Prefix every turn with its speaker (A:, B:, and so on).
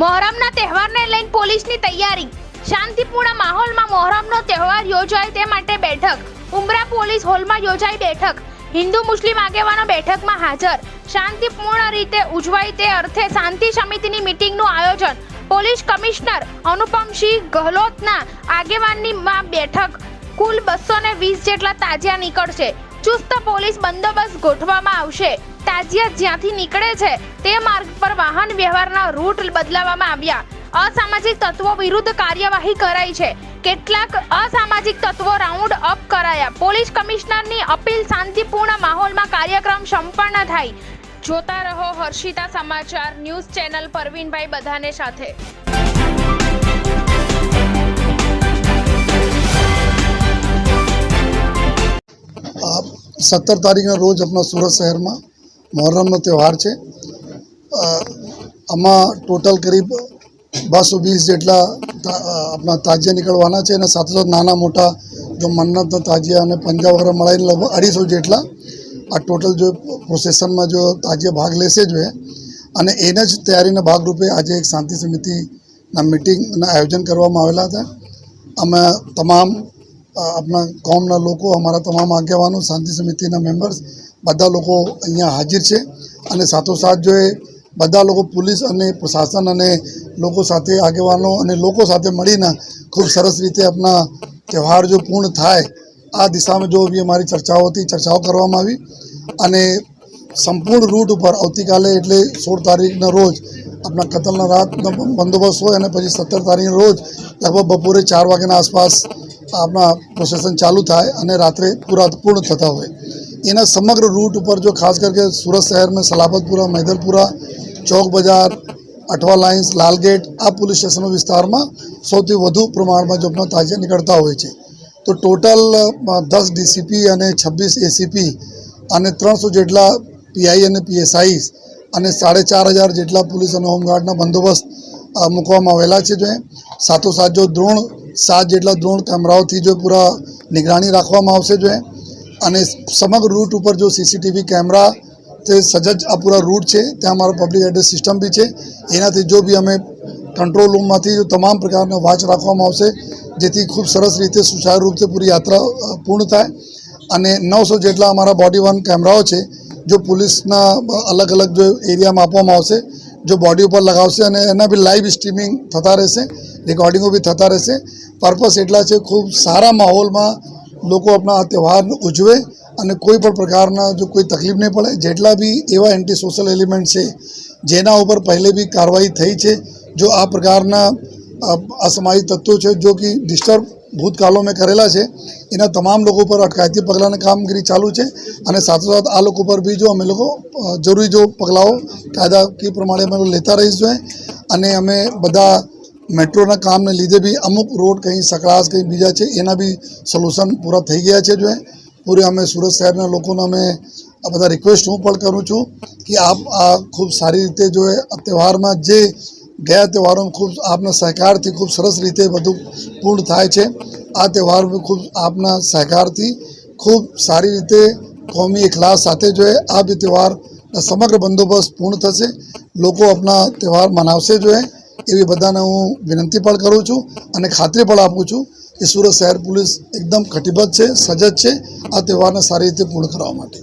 A: મોહરમના તહેવારને લઈને પોલીસની તૈયારી. શાંતિપૂર્ણ માહોલમાં મોહરમનો તહેવાર યોજાય તે માટે બેઠક. ઉમરા પોલીસ હોલમાં યોજાઈ બેઠક. હિન્દુ મુસ્લિમ આગેવાનો બેઠકમાં હાજર. શાંતિપૂર્ણ રીતે ઉજવાય તે અર્થે શાંતિ સમિતિની મીટિંગનું આયોજન. પોલીસ કમિશનર અનુપમસિંહ ગહલોતના આગેવાનીમાં બેઠક. કુલ બસો વીસ જેટલા તાજિયા નીકળશે. ચુસ્ત પોલીસ બંદોબસ્ત ગોઠવવામાં આવશે. તાજિયા જ્યાંથી નીકળે છે, તે માર્ગ પર વાહન વ્યવહારના રૂટ બદલાવવામાં આવ્યા. અસામાજિક તત્વો વિરુદ્ધ કાર્યવાહી કરાઈ છે. કેટલાક અસામાજિક તત્વો રાઉન્ડ અપ કરાયા. પોલીસ કમિશનરની અપીલ શાંતિપૂર્ણ માહોલમાં કાર્યક્રમ સંપન્ન થાય. જોતા રહો હર્ષિતા સમાચાર, ન્યૂઝ ચેનલ પરવીનભાઈ બધાને સાથે.
B: સત્તર તારીખના રોજ આપણા સુરત શહેરમાં મહોરમનો તહેવાર છે. આમાં ટોટલ કરીબ બસો વીસ જેટલા આપણા તાજિયા નીકળવાના છે અને સાથે સાથે નાના મોટા જો મન્નતના તાજિયા અને પંજાબ વગેરે મળીને લગભગ અઢીસો જેટલા આ ટોટલ જો પ્રોસેસનમાં જો તાજિયા ભાગ લેશે જ અને એના જ તૈયારીના ભાગરૂપે આજે એક શાંતિ સમિતિના મિટિંગના આયોજન કરવામાં આવેલા હતા. અમે તમામ આપણા કોમના લોકો, અમારા તમામ આગેવાનો, શાંતિ સમિતિના મેમ્બર્સ બધા લોકો અહીંયા હાજર છે. અને સાથોસાથ જો એ બધા લોકો પોલીસ અને પ્રશાસન અને લોકો સાથે આગેવાનો અને લોકો સાથે મળીને ખૂબ સરસ રીતે આપણા તહેવાર જો પૂર્ણ થાય, આ દિશામાં જો બી અમારી ચર્ચાઓ હતી ચર્ચાઓ કરવામાં આવી અને સંપૂર્ણ રૂટ ઉપર આવતીકાલે એટલે સોળ તારીખના રોજ આપણા કતલના રાતનો બંદોબસ્ત હોય અને પછી સત્તર તારીખના રોજ લગભગ બપોરે ચાર વાગ્યાના આસપાસ આપણા પ્રોસેસન ચાલુ થાય અને રાત્રે પૂરા પૂર્ણ થતા હોય એના સમગ્ર રૂટ ઉપર જો ખાસ કરીને સુરત શહેરમાં સલાબતપુરા મૈદરપુરા ચોક બજાર, અઠવા લાઇન્સ, લાલગેટ, આ પોલીસ સ્ટેશનો વિસ્તારમાં સૌથી વધુ પ્રમાણમાં જો આપણા તાજિયા નીકળતા હોય છે તો ટોટલ દસ ડીસીપી અને છવ્વીસ એસીપી અને ત્રણસો જેટલા પીઆઈ અને પીએસઆઈ અને સાડે ચાર હજાર જેટલા પોલીસ અને હોમગાર્ડના બંદોબસ્ત મૂકવામાં આવેલા છે જો. સાથોસાથ જો દ્રોણ સાત જેટલા દ્રોણ કેમેરાઓથી જો પૂરા નિગરાની રાખવામાં આવશે જો અને સમગ્ર રૂટ ઉપર જો સીસીટીવી કેમેરા તે સજજ આ પૂરા રૂટ છે, ત્યાં અમારો પબ્લિક એડ્રેસ સિસ્ટમ બી છે. એનાથી જો બી અમે કંટ્રોલ રૂમમાંથી જો તમામ પ્રકારનો વોચ રાખવામાં આવશે, જેથી ખૂબ સરસ રીતે સુચારુ રૂપથી પૂરી યાત્રા પૂર્ણ થાય. અને નવસો જેટલા અમારા બોડી વન કેમેરાઓ છે, જો પોલીસના અલગ અલગ જો એરિયામાં આપવામાં આવશે, જો બોડી ઉપર લગાવશે અને એના બી લાઈવ સ્ટ્રીમિંગ થતા રહેશે રેકોર્ડિંગો બી થતા રહેશે. પર્પસ એટલા છે, ખૂબ સારા માહોલમાં લોકો આપણા આ તહેવાર ઉજવે અને કોઈ પણ પ્રકારના જો કોઈ તકલીફ નહીં પડે, જેટલા બી એવા એન્ટી સોશિયલ એલિમેન્ટ છે, જેના ઉપર પહેલે બી કાર્યવાહી થઈ છે, જો આ પ્રકારના અસમાયી તત્વો છે, જો કે ડિસ્ટર્બ ભૂતકાળો મેં કરેલા છે, એના તમામ લોકો પર અટકાયતી પગલાંની કામગીરી ચાલુ છે અને સાથોસાથ આ લોકો પર બી જો અમે લોકો જરૂરી જો પગલાઓ કાયદાકીય પ્રમાણે અમે લેતા રહીશું, અને અમે બધા મેટ્રોના કામને લીધે બી અમુક રોડ કંઈ સકળાશ કંઈ બીજા છે, એના બી સોલ્યુશન પૂરા થઈ ગયા છે જો પૂરે અમે સુરત શહેરના લોકોને અમે આ બધા રિક્વેસ્ટ હું પણ કરું છું કે આપ આ ખૂબ સારી રીતે જો તહેવારમાં જે ગયા તહેવારોમાં ખૂબ આપના સહકારથી ખૂબ સરસ રીતે બધું પૂર્ણ થાય છે, આ તહેવાર ખૂબ આપના સહકારથી ખૂબ સારી રીતે કોમી એકલાસ સાથે જો આ બી તહેવાર સમગ્ર બંદોબસ્ત પૂર્ણ થશે, લોકો આપના તહેવાર મનાવશે જો એવી બધાને હું વિનંતી પણ કરું છું અને ખાતરી પણ આપું છું કે સુરત શહેર પોલીસ એકદમ કટિબદ્ધ છે, સજજ છે આ તહેવારને સારી રીતે પૂર્ણ કરવા માટે.